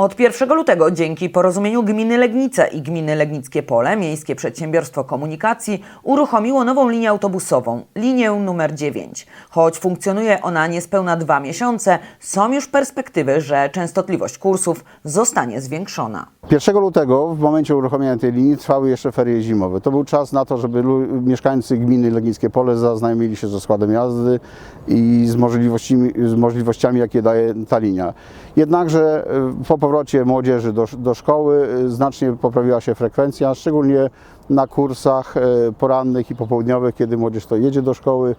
Od 1 lutego dzięki porozumieniu gminy Legnice i gminy Legnickie Pole Miejskie Przedsiębiorstwo Komunikacji uruchomiło nową linię autobusową, linię numer 9. Choć funkcjonuje ona niespełna dwa miesiące, są już perspektywy, że częstotliwość kursów zostanie zwiększona. 1 lutego, w momencie uruchomienia tej linii, trwały jeszcze ferie zimowe. To był czas na to, żeby mieszkańcy gminy Legnickie Pole zaznajomili się ze składem jazdy i z możliwościami, z możliwościami jakie daje ta linia. Jednakże y, po powrocie młodzieży do, do szkoły y, znacznie poprawiła się frekwencja, szczególnie na kursach y, porannych i popołudniowych, kiedy młodzież to jedzie do szkoły,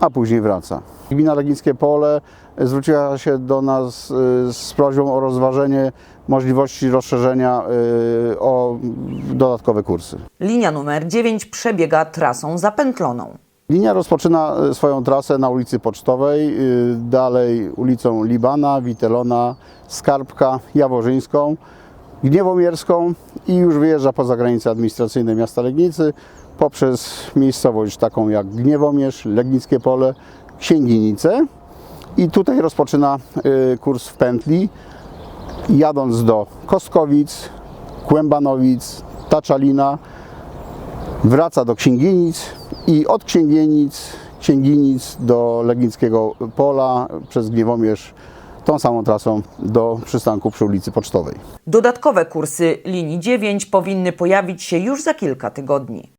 a później wraca. Gmina Legnickie Pole zwróciła się do nas y, z prośbą o rozważenie możliwości rozszerzenia y, o dodatkowe kursy. Linia numer 9 przebiega trasą zapętloną. Linia rozpoczyna y, swoją trasę na ulicy Pocztowej, y, dalej ulicą Libana, Witelona, Skarbka, Jaworzyńską, Gniewomierską i już wyjeżdża poza granice administracyjne miasta Legnicy poprzez miejscowość taką jak Gniewomierz, Legnickie Pole, Księginice. I tutaj rozpoczyna y, kurs w pętli jadąc do Kostkowic, Kłębanowic, Taczalina, wraca do Księginic i od Księgienic, Księginic do Legnickiego Pola przez Gniewomierz tą samą trasą do przystanku przy ulicy Pocztowej. Dodatkowe kursy linii 9 powinny pojawić się już za kilka tygodni.